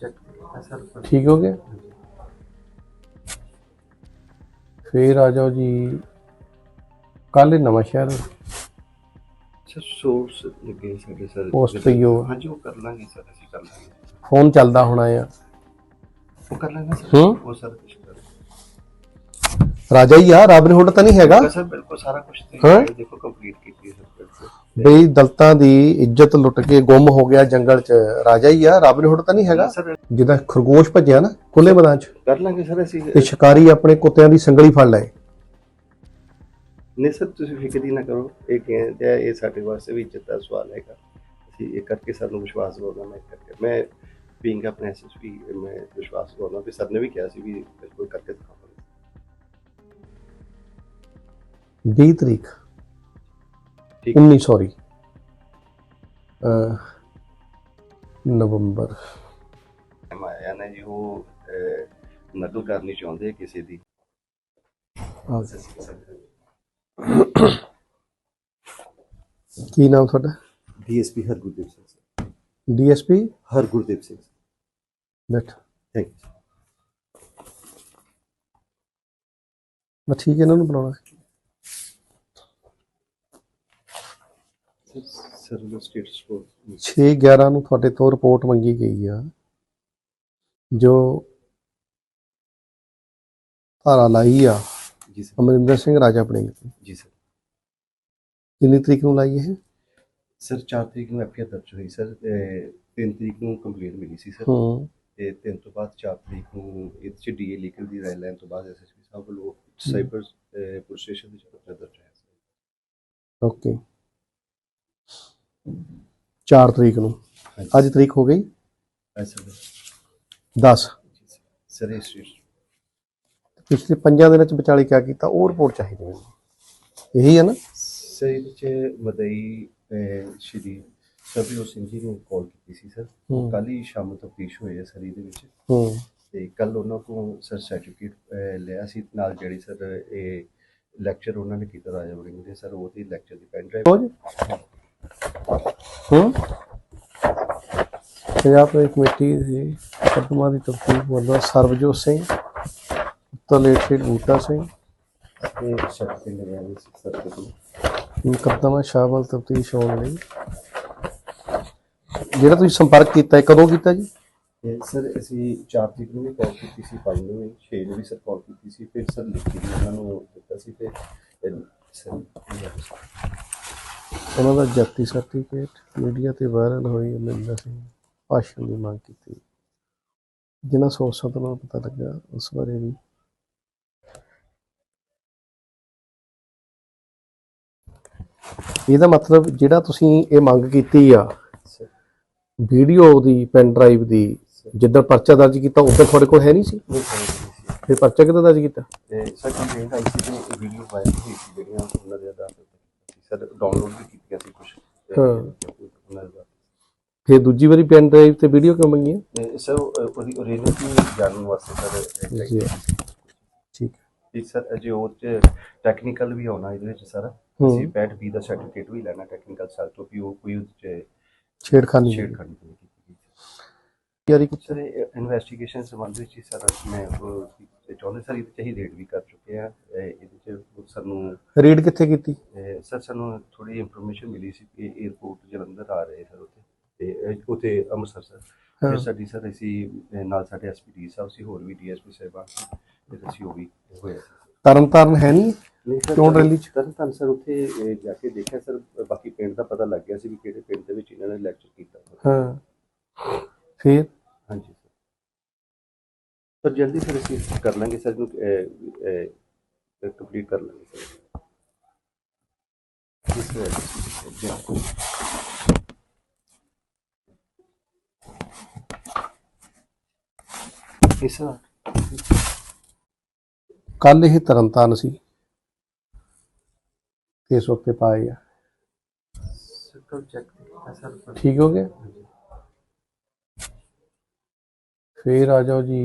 Check ਕੀਤਾ sir ਪਰ ਠੀਕ ਹੋ ਗਿਆ? ਫੇਰ ਆ ਜਾਓ ਜੀ। ਕੱਲ ਨਵਾਂ ਸ਼ਹਿਰ ਸਰ ਸੋਰਸ ਲੱਗੇ ਸਾਡੇ ਸਰ। ਹੀ ਉਹ। ਹਾਂਜੀ ਉਹ ਕਰ ਲਾਂਗੇ ਸਰ ਅਸੀਂ ਕਰ ਲਾਂਗੇ। ਫੋਨ ਚੱਲਦਾ ਹੋਣਾ ਆ। ਉਹ ਕਰ ਲਾਂਗੇ ਸਰ? ਉਹ ਸਰ ਰਾਜਾ ਹੀ ਆ ਰਾਬਨ ਹੁੱਡ ਤਾਂ ਨਹੀਂ ਹੈਗਾ। ਸਰ ਬਿਲਕੁਲ ਸਾਰਾ ਕੁਝ ਤੇ ਹਾਂ? ਦੇਖੋ ਕੰਪਲੀਟ ਕੀਤੀ ਸਰ ਬਿਲਕੁਲ ਬਈ ਦਲਤਾਂ ਦੀ ਇੱਜ਼ਤ ਲੁੱਟ ਕੇ ਗੁੰਮ ਹੋ ਗਿਆ ਜੰਗਲ 'ਚ ਰਾਜਾ ਹੀ ਆ ਰਾਬਨ ਹੁੱਡ ਤਾਂ ਨਹੀਂ ਹੈਗਾ। ਸਰ ਜਿਹਦਾ ਖਰਗੋਸ਼ ਭੱਜਿਆ ਨਾ ਖੁੱਲੇ ਮੈਦਾਨ 'ਚ। ਕਰ ਲਾਂਗੇ ਸਰ ਅਸੀਂ। ਤੇ ਸ਼ਿਕਾਰੀ ਆਪਣੇ ਕੁੱਤਿਆਂ ਦੀ ਸੰਗਲੀ ਫੜ ਲਏ। ਨਹੀਂ ਸਰ ਤੁਸੀਂ ਫਿਕਰ ਹੀ ਨਾ ਕਰੋ। ਇਹ ਕਹਿੰਦੇ ਆ, ਇਹ ਸਾਡੇ ਵਾਸਤੇ ਵੀ ਇੱਜ਼ਤ ਦਾ ਸਵਾਲ ਹੈਗਾ। ਅਸੀਂ ਇਹ ਕਰਕੇ ਸਾਨੂੰ ਵਿਸ਼ਵਾਸ ਦਿਵਾਉਣਾ ਮੈਂ ਕਰਕੇ ਮੈਂ ਬੀਇੰਗ ਆਪਣੇ ਐਸਐਸਪੀ ਮੈਂ ਵਿਸ਼ਵਾਸ ਦਿਵਾਉਣਾ ਵੀ ਸਰ ਨੇ ਵੀ ਕਿਹਾ ਸੀ ਵੀ ਬਿਲਕੁਲ ਕਰਕੇ ਦਿਖਾਵਾਂਗੇ 20 ਤਰੀਕ। ਠੀਕ 19 ਸੌਰੀ। ਅ ਨਵੰਬਰ। ਆਇਆ ਨਾ ਜੀ ਉਹ ਨਕਲ ਕਰਨੀ ਚਾਹੁੰਦੇ ਕਿਸੇ ਦੀ। ਕੀ ਨਾਮ ਤੁਹਾਡਾ? DSP Hargurdev Singh DSP? Hargurdev Singh ਬੈਠ। ਥੈਂਕ ਯੂ ਮੈਂ ਠੀਕ ਹੈ ਇਹਨਾਂ ਨੂੰ ਬੁਲਾਉਣਾ ਸਰ ਦਾ ਸਟੇਟਸ ਕੋ 6 11 ਨੂੰ ਤੁਹਾਡੇ ਤੋਂ ਰਿਪੋਰਟ ਮੰਗੀ ਗਈ ਆ ਜੋ ਧਾਰਾ ਲਾਈ ਆ। ਜੀ ਸਰ। ਅਮਰਿੰਦਰ ਸਿੰਘ ਰਾਜਾ ਆਪਣੇ ਜੀ ਸਰ। ਕਿੰਨੀ ਤਰੀਕ ਨੂੰ ਲਾਈ ਇਹ? ਸਰ 4 ਤਰੀਕ ਨੂੰ ਐਫਆਈਆਰ ਦਰਜ ਹੋਈ ਸਰ 3 ਤਰੀਕ ਨੂੰ ਕੰਪਲੇਂਟ ਮਿਲੀ ਸੀ ਸਰ। ਹੂੰ। ਤੇ 3 ਤੋਂ ਬਾਅਦ 4 ਤਰੀਕ ਨੂੰ ਇਹਦੇ ਚ ਡੀਏ ਲੀਗਲ ਦੀ ਰਾਇ ਲੈਣ ਤੋਂ ਬਾਅਦ ਐਸਐਸਪੀ ਸਾਹਿਬ ਵੱਲੋਂ ਸਾਈਬਰ ਪੁਲਿਸ ਸਟੇਸ਼ਨ ਦੇ ਚੌਕ ਦਰਜ ਹੋਇਆ ਸਰ ਓਕੇ। 4 ਤਰੀਕ ਨੂੰ। ਅੱਜ ਤਰੀਕ ਹੋ ਗਈ। ਸਰ 10 ਸਰ ਸਟੇਸ਼ਨ ਪਿਛਲੇ 5 ਦਿਨਾਂ ਚ ਵਿਚਾਲੇ ਕਿਆ ਕੀਤਾ? ਉਹ ਰਿਪੋਰਟ ਚਾਹੀਦੀ ਮੈਨੂੰ। ਇਹੀ ਹੈ ਨਾ। ਸਰ ਇਹਦੇ ਚ ਮਦਈ ਸ਼੍ਰੀ ਸਰਬਜੋਤ ਸਿੰਘ ਜੀ ਨੂੰ ਕਾਲ ਕੀਤੀ ਸੀ ਸਰ। ਹੂੰ। ਕੱਲ ਹੀ ਸ਼ਾਮ ਤੱਕ ਪੇਸ਼ ਹੋਏ ਆ ਸਰ ਇਹਦੇ ਵਿੱਚ। ਹੂੰ। ਤੇ ਕੱਲ ਉਹਨਾਂ ਕੋਲ ਸਰ ਸਰਟੀਫਿਕੇਟ ਲਿਆ ਸੀ। ਨਾਲ ਜਿਹੜੀ ਸਰ ਇਹ ਲੈਕਚਰ ਉਹਨਾਂ ਨੇ ਕੀਤਾ ਰਾਜਾ ਵੜਿੰਗ ਦੇ। ਸਰ ਉਹਦੀ ਲੈਕਚਰ ਦੀ ਪੈਨ ਡਰਾਈਵ ਹੂੰ? ਪੰਜਾਬ ਦੀ ਕਮੇਟੀ ਦੀ ਮੁਕੱਦਮਾ ਦੀ ਤਫਤੀਸ਼ ਵੱਲੋਂ ਸਰਬਜੋਤ ਸਿੰਘ ਤਲੇਟੇ ਬੂਟਾ ਸਿੰਘ ਤੇ ਸਰਟੀਫਿਕੇਟ ਲਿਆ ਸੀ ਸਰ ਮੁਕੱਦਮਾ ਸ਼ਾਮਲ ਤਫਤੀਸ਼ ਹੋਣ ਲਈ। ਜਿਹੜਾ ਤੁਸੀਂ ਸੰਪਰਕ ਕੀਤਾ ਹੈ ਕਦੋਂ ਕੀਤਾ ਜੀ? ਸਰ, ਅਸੀਂ 4 ਤਰੀਕ ਨੂੰ ਵੀ ਕਾਲ ਕੀਤੀ ਸੀ 5 ਨੂੰ ਵੀ 6 ਨੂੰ ਵੀ ਸਰ ਕਾਲ ਕੀਤੀ ਸੀ, ਫਿਰ ਸਰ ਲਿਖੀ ਵੀ ਉਹਨਾਂ ਨੂੰ ਦਿੱਤਾ ਸੀ ਤੇ ਸਰ ਉਹਨਾਂ ਦਾ ਜਾਤੀ ਸਰਟੀਫਿਕੇਟ ਮੀਡੀਆ ਤੇ ਵਾਇਰਲ ਹੋਈ ਅਮਰਿੰਦਰ ਸਿੰਘ ਭਾਸ਼ਣ ਦੀ ਮੰਗ ਕੀਤੀ। ਜਿਨ੍ਹਾਂ ਸੋਰਸਾਂ ਤੋਂ ਮੈਨੂੰ ਪਤਾ ਲੱਗਾ ਉਸ ਬਾਰੇ ਵੀ। ਇਹਦਾ ਮਤਲਬ ਜਿਹੜਾ ਤੁਸੀਂ ਇਹ ਮੰਗ ਕੀਤੀ ਆ ਵੀਡੀਓ ਦੀ ਪੈਨ ਡਰਾਈਵ ਦੀ ਜਿੱਦਾਂ ਪਰਚਾ ਦਰਜ ਕੀਤਾ ਉਦੋਂ ਤੁਹਾਡੇ ਕੋਲ ਹੈ ਨਹੀਂ ਸੀ? ਫਿਰ ਪਰਚਾ ਕਿੱਦਾਂ ਦਰਜ ਕੀਤਾ? ਤੇ ਸਰ ਕੰਪਲੇਂਟ ਆਈ ਸੀ ਕਿ ਵੀਡੀਓ ਵਾਇਰਲ ਹੋਈ ਸੀ ਜਿਹੜੀਆਂ ਉਹਨਾਂ ਦੇ ਆਧਾਰ ਤੇ। ਸਰ ਡਾਊਨਲੋਡ ਵੀ ਕੀਤੀਆਂ ਸੀ ਕੁਝ ਫਿਰ ਦੂਜੀ ਵਾਰੀ ਪੈਨ ਡਰਾਈਵ ਤੇ ਵੀਡੀਓ ਕਿਉਂ ਮੰਗੀਆਂ ਸਰ ਉਹ- ਉਹਦੀ ਓਰੀਜਨਲ ਜਾਣਨ ਵਾਸਤੇ ਸਰ ਜੀ। ਠੀਕ ਜੀ ਸਰ ਅਜੇ ਉਹ ਚ ਟੈਕਨੀਕਲ ਵੀ ਆਉਣਾ ਇਹਦੇ ਵਿੱਚ ਸਰ। ਅਸੀਂ 65 ਦਾ ਸਰਟੀਫਿਕੇਟ ਵੀ ਲੈਣਾ ਟੈਕਨੀਕਲ ਸਰ ਤੋਂ ਵੀ ਉਹ ਕੋਈ ਉਹਦੇ ਚ ਛੇੜਖਾਨੀ ਛੇੜਖਾਨੀ ਕੀਤੀ ਗਈ। ਯਾਰੀ ਸਰ ਇਨਵੈਸਟੀਗੇਸ਼ਨ ਸੰਬੰਧ ਵਿੱਚ ਸਰ ਮੈਂ ਉਹ ਤੇ ਚਾਹੁੰਦੇ ਸਰ ਇਹਦੇ ਚ ਰੇਡ ਵੀ ਕਰ ਚੁੱਕੇ ਆ ਇਹ- ਇਹਦੇ ਚ ਉਹ ਸਾਨੂੰ ਰੀਡ ਕਿੱਥੇ ਕੀਤੀ? ਇਹ ਸਰ ਸਾਨੂੰ ਥੋੜੀ ਇਨਫੋਰਮੇਸ਼ਨ ਮਿਲੀ ਸੀ ਕਿ 에어ਪੋਰਟ ਜਲੰਧਰ ਆ ਰਹੇ ਸਰ ਉੱਥੇ। ਤੇ ਇਹ- ਉੱਥੇ ਅੰਮ੍ਰਿਤਸਰ ਸਰ। ਫਿਰ ਸਾਡੀ ਸਰ ਅਸੀਂ ਇਹ ਨਾਲ ਸਾਡੇ ਐਸਪੀਡੀ ਸਾਹਿਬ ਸੀ ਹੋਰ ਵੀ ਡੀਐਸਪੀ ਸਾਹਿਬਾਨ ਸੀ ਤੇ ਅਸੀਂ ਉਹ ਵੀ ਹੋਇਆ ਸੀ। ਤਰਨ ਤਾਰਨ ਹੈ ਨਹੀਂ? ਨਹੀਂ ਸਰ ਕਿਉਂ ਰੈਲੀ ਚ? ਤਰਨ ਤਾਰਨ ਸਰ ਉੱਥੇ ਇਹ ਜਾ ਕੇ ਦੇਖਿਆ ਸਰ ਬਾਕੀ ਪਿੰਡ ਦਾ ਪਤਾ ਲੱਗ ਗਿਆ ਸੀ ਵੀ ਕਿਹੜੇ ਪਿੰਡ ਦੇ ਵਿੱਚ ਇਹਨਾਂ ਨੇ ਲੈਕਚਰ ਕੀਤਾ। ਹਾਂ। ਫਿਰ? ਪਰ ਜਲਦੀ ਫਿਰ ਅਸੀਂ ਕਰ ਲਾਂਗੇ ਸਰ ਨੂੰ ਕੰਪਲੀਟ ਕਰ ਲਾਂਗੇ ਸਰ ਇਸ ਵੇਲੇ ਇਸ ਕੱਲ ਇਹ ਤਰਨ ਤਾਰਨ ਸੀ ਕੇਸ ਓਕੇ ਪਾਏ ਆ ਸਰਕਲ ਚੈੱਕ ਕੀਤਾ ਸਰ ਪਰ ਠੀਕ ਹੋ ਗਿਆ ਫਿਰ ਆ ਜਾਓ ਜੀ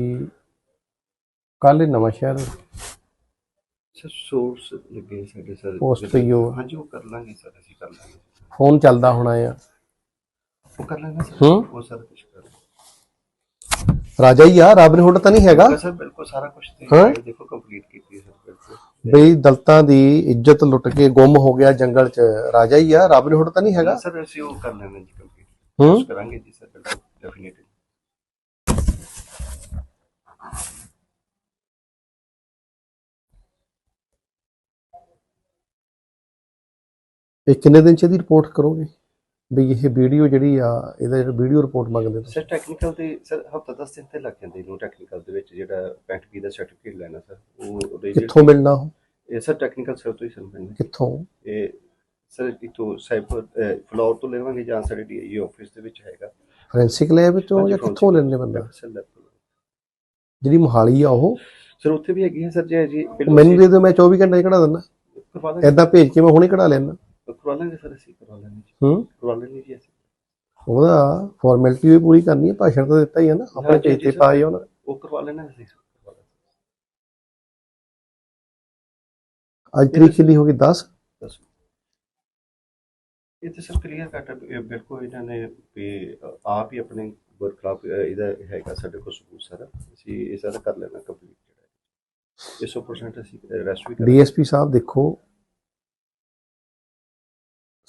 ਕੱਲ ਨਵਾਂ ਸ਼ਹਿਰ ਸਰ ਸੋਰਸ ਲੱਗੇ ਸਾਡੇ ਸਰ। Post ਤੇ ਹੀ ਉਹ। ਹਾਂਜੀ ਉਹ ਕਰ ਲਾਂਗੇ ਸਰ ਅਸੀਂ ਕਰ ਲਾਂਗੇ। ਫੋਨ ਚੱਲਦਾ ਹੋਣਾ ਆ। ਉਹ ਕਰ ਲੈਣਾ ਸਰ? ਹੂੰ। ਉਹ ਸਾਰਾ ਕੁਝ ਕਰ ਰਾਜਾ ਹੀ ਆ ਰਾਬਨ ਹੁੱਡ ਤਾਂ ਨਹੀਂ ਹੈਗਾ। ਸਰ ਬਿਲਕੁਲ ਸਾਰਾ ਕੁਝ ਹਾਂ। ਦੇਖੋ ਕੰਪਲੀਟ ਕੀਤੀ ਹੈ ਸਰ ਬਿਲਕੁਲ। ਬਈ ਦਲਤਾਂ ਦੀ ਇੱਜ਼ਤ ਲੁੱਟ ਕੇ ਗੁੰਮ ਹੋ ਗਿਆ ਜੰਗਲ 'ਚ। ਰਾਜਾ ਹੀ ਆ ਰਾਬਨ ਹੁੱਡ ਤਾਂ ਨਹੀਂ ਹੈਗਾ। ਸਰ ਅਸੀਂ ਉਹ ਕਰ ਲੈਣਾ ਜੀ ਕੰਪਲੀਟ ਹੂੰ? ਕਰਾਂਗੇ ਜੀ ਸਰ ਬਿਲਕੁਲ ਡੈਫੀਨਿਟਲੀ ਇਹ ਕਿੰਨੇ ਦਿਨ 'ਚ ਇਹਦੀ ਰਿਪੋਰਟ ਕਰੋਗੇ? ਵੀ ਇਹ ਵੀਡੀਓ ਜਿਹੜੀ ਆ ਇਹਦਾ ਜਿਹੜਾ ਵੀਡੀਓ ਰਿਪੋਰਟ ਮੰਗਦੇ ਤੁਸੀਂ? ਸਰ ਟੈਕਨੀਕਲ ਤੇ ਸਰ ਹਫਤਾ 10 ਦਿਨ ਤੇ ਲੱਗ ਜਾਂਦੇ ਇਹਨੂੰ ਟੈਕਨੀਕਲ ਦੇ ਵਿੱਚ ਜਿਹੜਾ ਪੈਂਟ ਪੀ ਦਾ ਸਰਟੀਫਿਕੇਟ ਲੈਣਾ ਸਰ ਉਹ ਕਿੱਥੋਂ ਮਿਲਣਾ ਉਹ? ਇਹ ਸਰ ਟੈਕਨੀਕਲ ਸਰ ਤੋਂ ਹੀ ਸਮਝਣਾ ਕਿੱਥੋਂ? ਇਹ ਸਰ ਇਤੋਂ ਸਾਈਬਰ ਫਲੋਰ ਤੋਂ ਲੈਵਾਂਗੇ ਜਾਂ ਸਾਡੇ ਡੀਆਈ ਆਫਿਸ ਦੇ ਵਿੱਚ ਹੈਗਾ। ਫੋਰੈਂਸਿਕ ਲੈਬ ਵਿੱਚੋਂ ਜਾਂ ਕਿੱਥੋਂ ਲੈਣੇ ਬੰਦਾ? ਤੋਂ। ਜਿਹੜੀ ਮੋਹਾਲੀ ਆ ਉਹ? ਸਰ ਉੱਥੇ ਵੀ ਹੈਗੀ ਹੈ ਸਰ ਜੀ ਮੈਨੂੰ ਦੇ ਦਿਓ ਮੈਂ 24 ਘੰਟੇ ਕਢਾ ਦਿੰਦਾ। ਐਦਾਂ ਭੇਜ ਕੇ ਮੈਂ ਹੁਣੇ ਕਢਾ ਲੈਣਾ ਕਰਵਾ ਲਾਂਗੇ ਸਰ ਅਸੀਂ ਕਰਵਾ ਲਾਂਗੇ ਜੀ ਹੂੰ ਕਰਵਾ ਲੈਂਗੇ ਜੀ ਅਸੀਂ ਉਹਦਾ ਫਾਰਮੈਲਿਟੀ ਵੀ ਪੂਰੀ ਕਰਨੀ ਹੈ ਭਾਸ਼ਣ ਤਾਂ ਦਿੱਤਾ ਹੀ ਹੈ ਨਾ ਆਪਣੇ ਚੇਤੇ। ਪਾਏ ਉਹਨਾਂ। ਉਹ ਕਰਵਾ ਲੈਣਾ ਅਸੀਂ। ਅੱਜ ਤਰੀਕ ਕਿੰਨੀ ਹੋ ਗਈ 10 ਦੱਸੋ ਇਹ ਤਾਂ ਸਰ ਕਲੀਅਰ ਕੱਟ ਬਿਲਕੁਲ ਇਹਨਾਂ ਨੇ ਵੀ ਆਪ ਹੀ ਆਪਣੇ ਵਰਕਲਾਪ ਇਹਦਾ ਹੈਗਾ ਸਾਡੇ ਕੋਲ ਸਬੂਤ ਸਾਰਾ ਅਸੀਂ ਇਹ ਸਾਰਾ ਕਰ ਲੈਣਾ ਕੰਪਲੀਟ ਜਿਹੜਾ ਹੈ। ਇਹ 100% ਅਸੀਂ ਰੈਸਟ ਵੀ ਕਰਾਂਗੇ ਡੀਐਸਪੀ ਸਾਹਿਬ ਦੇਖੋ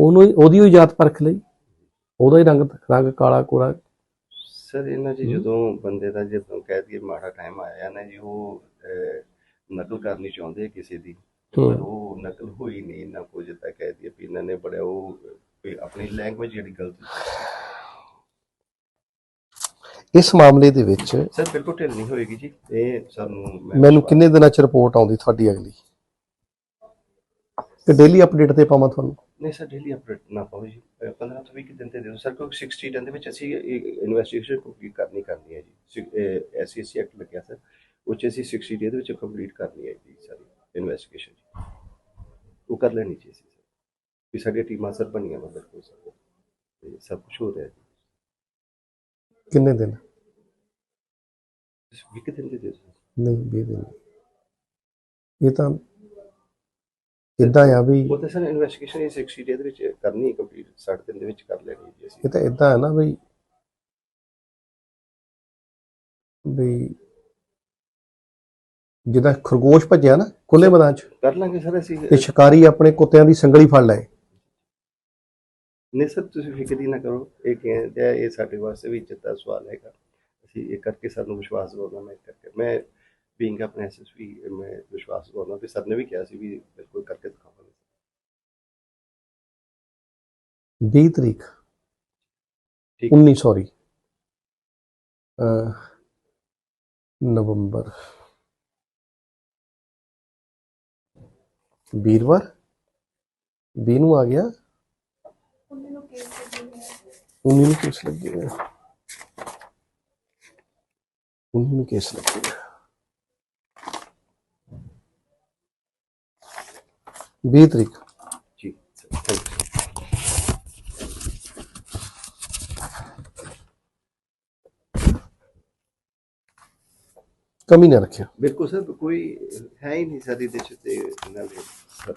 ਉਹਨੂੰ ਉਹਦੀ ਹੀ ਜਾਤ ਪਰਖ ਲਈ। ਉਹਦਾ ਹੀ ਰੰਗ ਰੰਗ ਕਾਲਾ ਕੋਰਾ ਸਰ ਇਹਨਾਂ ਜੀ। ਜਦੋਂ ਬੰਦੇ ਦਾ ਜਦੋਂ ਕਹਿ ਦਈਏ ਮਾੜਾ ਟਾਈਮ ਆਇਆ ਨਾ ਜੀ ਉਹ ਨਕਲ ਕਰਨੀ ਚਾਹੁੰਦੇ ਕਿਸੇ ਦੀ। ਪਰ। ਉਹ ਨਕਲ ਹੋਈ ਨਹੀਂ ਨਾ ਕੁਝ ਤਾਂ ਕਹਿ ਦਈਏ ਵੀ ਇਹਨਾਂ ਨੇ ਬੜਾ ਉਹ ਆਪਣੀ ਲੈਂਗੁਏਜ ਜਿਹੜੀ ਗਲਤ ਇਸ ਮਾਮਲੇ ਦੇ ਵਿੱਚ ਸਰ ਬਿਲਕੁਲ ਢਿੱਲ ਨਹੀਂ ਹੋਏਗੀ ਜੀ। ਇਹ ਸਾਨੂੰ ਮੈਨੂੰ ਕਿੰਨੇ ਦਿਨਾਂ ਚ ਰਿਪੋਰਟ ਆਉਂਦੀ ਤੁਹਾਡੀ ਅਗਲੀ? ਕਿ ਡੇਲੀ ਅਪਡੇਟ ਤੇ ਪਾਵਾਂ ਤੁਹਾਨੂੰ? ਨਹੀਂ ਸਰ ਡੇਲੀ ਅਪਡੇਟ ਨਾ ਪਾਓ ਜੀ। ਅਹ 15 ਤੋਂ 20 ਦਿਨ ਤੇ ਦਿਓ। ਸਰ ਕੋਈ 60 ਦਿਨ ਦੇ ਵਿੱਚ ਅਸੀਂ ਇਨਵੈਸਟੀਗੇਸ਼ਨ ਕੰਪਲੀਟ ਕਰਨੀ ਕਰਨੀ ਹੈ ਜੀ। ਐਸਸੀਸੀ ਐਕਟ ਲੱਗਿਆ ਸਰ ਉਹ 'ਚ ਅਸੀਂ 60 ਡੇ ਦੇ ਵਿੱਚ ਕੰਪਲੀਟ ਕਰਨੀ ਹੈ ਜੀ ਸਾਰੀ ਇਨਵੈਸਟੀਗੇਸ਼ਨ ਉਹ ਕਰ ਲੈਣੀ ਚਾਹੀਦੀ ਸਰ। ਵੀ ਸਾਡੀਆਂ ਟੀਮਾਂ ਸਰ ਬਣੀਆਂ ਵਾ ਬਿਲਕੁਲ ਸਰ। ਸਭ ਕੁਝ ਹੋ ਰਿਹਾ ਜੀ। ਕਿੰਨੇ ਦਿਨ? 20 ਦਿਨ ਦੇ ਦਿਓ। ਨਹੀਂ 20 ਦਿਨ। ਇਹ ਤਾਂ ਇਦਾਂ ਆ ਵੀ ਉਹ ਤਾਂ ਸਰ ਇਨਵੈਸਟੀਗੇਸ਼ਨ 60 ਡੇ ਦੇ ਵਿੱਚ ਕਰਨੀ ਕੰਪਲੀਟ 60 ਦਿਨ ਦੇ ਵਿੱਚ ਕਰ ਲੈਣੀ ਹੈ ਜੀ ਅਸੀਂ। ਇਹ ਤਾਂ ਇਦਾਂ ਹੈ ਨਾ ਬਈ ਵੀ ਜਿੱਦਾਂ ਖਰਗੋਸ਼ ਭੱਜਿਆ ਨਾ ਖੁੱਲੇ ਮੈਦਾਨ ਚ। ਕਰ ਲਾਂਗੇ ਸਰ ਅਸੀਂ। ਤੇ ਸ਼ਿਕਾਰੀ ਆਪਣੇ ਕੁੱਤਿਆਂ ਦੀ ਸੰਗਲੀ ਫੜ ਲਏ। ਨਹੀਂ ਸਰ ਤੁਸੀਂ ਫਿਕਰ ਹੀ ਨਾ ਕਰੋ ਇਹ ਕਹਿੰਦੇ ਇਹ ਸਾਡੇ ਵਾਸਤੇ ਵੀ ਇੱਜ਼ਤ ਦਾ ਸਵਾਲ ਹੈਗਾ। ਅਸੀਂ ਇਹ ਕਰਕੇ ਸਾਨੂੰ ਵਿਸ਼ਵਾਸ ਦਿਵਾਉਣਾ ਮੈਂ ਕਰਕੇ। ਮੈਂ ਬੀਇੰਗ ਆਪਣੇ ਐਸਐਸਪੀ ਮੈਂ ਵਿਸ਼ਵਾਸ ਦਿਵਾਉਣਾ ਵੀ ਸਰ ਨੇ ਵੀ ਕਿਹਾ ਸੀ ਵੀ ਬਿਲਕੁਲ ਕਰਕੇ ਦਿਖਾਵਾਂਗੇ 20 ਤਰੀਕ ਠੀਕ 19 ਸੌਰੀ ਅ ਨਵੰਬਰ ਵੀਰਵਾਰ 20 ਨੂੰ ਆ ਗਿਆ 19 ਨੂੰ ਕੇਸ ਲੱਗੇ ਹੋਏ ਆ 19 ਨੂੰ ਕੇਸ ਲੱਗੇ ਹੋਏ ਆ। 20 ਤਰੀਕ। ਜੀ ਥੈਂਕ ਯੂ ਕਮੀ ਨਾ ਰੱਖਿਓ। ਬਿਲਕੁਲ ਸਰ ਕੋਈ ਹੈ ਹੀ ਨਹੀਂ ਸਰ ਇਹਦੇ ਚ ਤੇ ਨਾਲ। ਸਰ